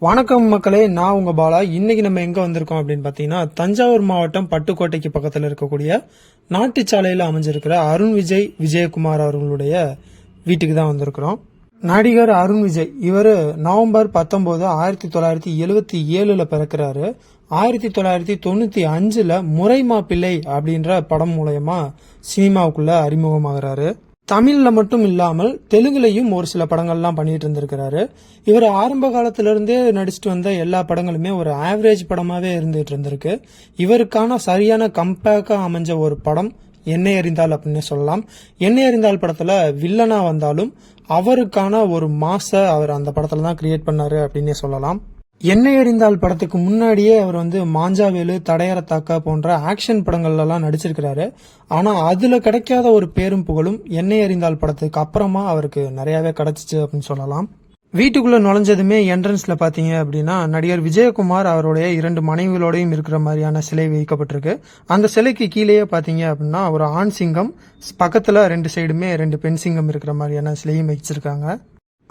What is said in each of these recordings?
வணக்கம் மக்களே நான் உங்க பாலா. இன்னைக்கு நம்ம எங்க வந்திருக்கோம் அப்படின்னு பாத்தீங்கன்னா தஞ்சாவூர் மாவட்டம் பட்டுக்கோட்டைக்கு பக்கத்துல இருக்கக்கூடிய நாட்டுச்சாலையில அமைஞ்சிருக்கிற அருண் விஜய் விஜயகுமார் அவர்களுடைய வீட்டுக்கு தான் வந்திருக்கிறோம். நடிகர் அருண் விஜய் இவர் நவம்பர் பத்தொன்பது ஆயிரத்தி தொள்ளாயிரத்தி எழுவத்தி ஏழுல பிறக்கிறாரு. ஆயிரத்தி தொள்ளாயிரத்தி தொண்ணூத்தி அஞ்சுல முறைமா பிள்ளை அப்படின்ற படம் மூலயமா சினிமாவுக்குள்ள அறிமுகமாகிறாரு. தமிழில் மட்டும் இல்லாமல் தெலுங்குலையும் ஒரு சில படங்கள்லாம் பண்ணிட்டு இருந்திருக்கிறாரு. இவர் ஆரம்ப காலத்திலிருந்தே நடிச்சுட்டு வந்த எல்லா படங்களுமே ஒரு ஆவரேஜ் படமாகவே இருந்துட்டு இருந்திருக்கு. இவருக்கான சரியான கம்பேக்காக அமைஞ்ச ஒரு படம் என்னை அறிந்தால் அப்படின்னு சொல்லலாம். என்னை அறிந்தால் படத்தில் வில்லனாக வந்தாலும் அவருக்கான ஒரு மாசை அவர் அந்த படத்தில் தான் கிரியேட் பண்ணாரு அப்படின்னே சொல்லலாம். என்னை அறிந்தால் படத்துக்கு முன்னாடியே அவர் வந்து மாஞ்சாவேலு தடையறத்தாக்கா போன்ற ஆக்ஷன் படங்கள்லாம் நடிச்சிருக்கிறாரு. ஆனால் அதில் கிடைக்காத ஒரு பேரும் புகழும் என்னை அறிந்தால் படத்துக்கு அப்புறமா அவருக்கு நிறையாவே கிடைச்சிச்சு அப்படின்னு சொல்லலாம். வீட்டுக்குள்ள நுழைஞ்சதுமே என்ட்ரன்ஸ்ல பாத்தீங்க அப்படின்னா நடிகர் விஜயகுமார் அவருடைய இரண்டு மனைவிகளோடையும் இருக்கிற மாதிரியான சிலை வைக்கப்பட்டிருக்கு. அந்த சிலைக்கு கீழேயே பாத்தீங்க அப்படின்னா ஒரு ஆண் சிங்கம் பக்கத்துல ரெண்டு சைடுமே ரெண்டு பெண் சிங்கம் இருக்கிற மாதிரியான சிலையும் வச்சிருக்காங்க.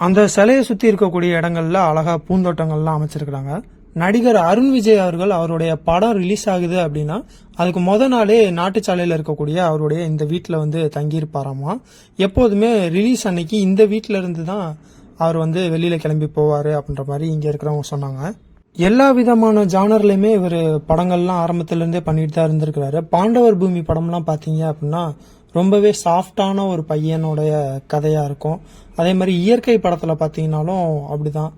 அந்த சிலையை சுத்தி இருக்கக்கூடிய இடங்கள்ல அழகா பூந்தோட்டங்கள்லாம் அமைச்சிருக்கிறாங்க. நடிகர் அருண் விஜய் அவர்கள் அவருடைய படம் ரிலீஸ் ஆகுது அப்படின்னா அதுக்கு முத நாளே நாட்டுச்சாலையில் இருக்கக்கூடிய அவருடைய இந்த வீட்டில் வந்து தங்கியிருப்பாராமா. எப்போதுமே ரிலீஸ் அன்னைக்கு இந்த வீட்டில இருந்து தான் அவர் வந்து வெளியில கிளம்பி போவார் அப்படின்ற மாதிரி இங்கே இருக்கிறவங்க சொன்னாங்க. எல்லா விதமான ஜானர்லையுமே இவர் படங்கள்லாம் ஆரம்பத்துல இருந்தே பண்ணிட்டு தான் இருந்திருக்கிறாரு. பாண்டவர் பூமி படம்லாம் பார்த்தீங்க அப்படின்னா ரொம்பவே சாஃப்டான ஒரு பையனுடைய கதையாக இருக்கும். அதே மாதிரி இயற்கை படத்தில் பாத்தீங்கன்னாலும் அப்படிதான்.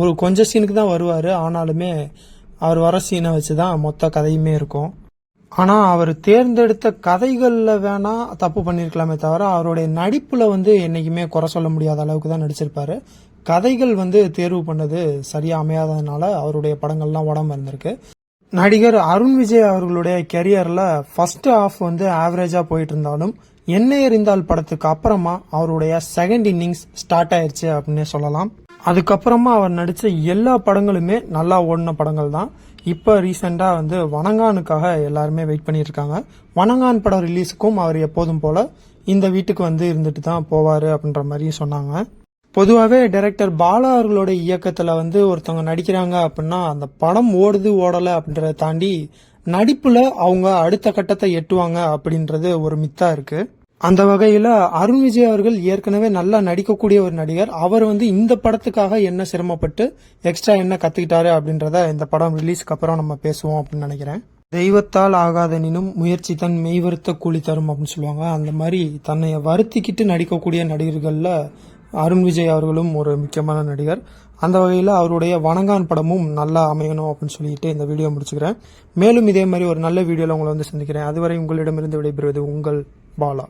ஒரு கொஞ்ச சீனுக்கு தான் வருவார். ஆனாலுமே அவர் வர சீனை வச்சு தான் மொத்த கதையுமே இருக்கும். ஆனால் அவர் தேர்ந்தெடுத்த கதைகளில் வேணா தப்பு பண்ணியிருக்கலாமே தவிர அவருடைய நடிப்பில் வந்து என்றைக்குமே குறை சொல்ல முடியாத அளவுக்கு தான் நடிச்சிருப்பாரு. கதைகள் வந்து தேர்வு பண்ணது சரியாக அமையாததுனால அவருடைய படங்கள்லாம் உடம்பு இருந்திருக்கு. நடிகர் அருண் விஜய் அவர்களுடைய கெரியர்ல ஃபர்ஸ்ட் ஹாஃப் வந்து ஆவரேஜா போயிட்டு இருந்தாலும் என்னை எறிந்தால் படத்துக்கு அப்புறமா அவருடைய செகண்ட் இன்னிங்ஸ் ஸ்டார்ட் ஆயிடுச்சு அப்படின்னே சொல்லலாம். அதுக்கப்புறமா அவர் நடித்த எல்லா படங்களுமே நல்லா ஓடின படங்கள் தான். இப்போ ரீசெண்டாக வந்து வணங்கானுக்காக எல்லாருமே வெயிட் பண்ணியிருக்காங்க. வணங்கான் படம் ரிலீஸுக்கும் அவர் எப்போதும் போல இந்த வீட்டுக்கு வந்து இருந்துட்டு தான் போவார் அப்படின்ற மாதிரியும் சொன்னாங்க. பொதுவாகவே டைரக்டர் பாலா அவர்களோட இயக்கத்தில் வந்து ஒருத்தவங்க நடிக்கிறாங்க அப்படின்னா அந்த படம் ஓடுது ஓடலை அப்படின்றத தாண்டி நடிப்புல அவங்க அடுத்த கட்டத்தை எட்டுவாங்க அப்படின்றது ஒரு மித்தா இருக்கு. அந்த வகையில அருண் விஜய் அவர்கள் ஏற்கனவே நல்லா நடிக்கக்கூடிய ஒரு நடிகர். அவர் வந்து இந்த படத்துக்காக என்ன சிரமப்பட்டு எக்ஸ்ட்ரா என்ன கத்துக்கிட்டாரு அப்படின்றத இந்த படம் ரிலீஸ்க்கு அப்புறம் நம்ம பேசுவோம் அப்படின்னு நினைக்கிறேன். தெய்வத்தால் ஆகாதனினும் முயற்சி தன் மெய்வருத்த கூலி தரும் அப்படின்னு சொல்லுவாங்க. அந்த மாதிரி தன்னை வருத்திக்கிட்டு நடிக்கக்கூடிய நடிகர்கள்ல அருண் விஜய் அவர்களும் ஒரு முக்கியமான நடிகர். அந்த வகையில் அவருடைய வணங்கான் படமும் நல்லா அமையணும் அப்படின்னு சொல்லிட்டு இந்த வீடியோ முடிச்சுக்கிறேன். மேலும் இதே மாதிரி ஒரு நல்ல வீடியோவில் உங்களை வந்து சந்திக்கிறேன். அதுவரை உங்களிடமிருந்து விடைபெறுவது உங்கள் பாலா.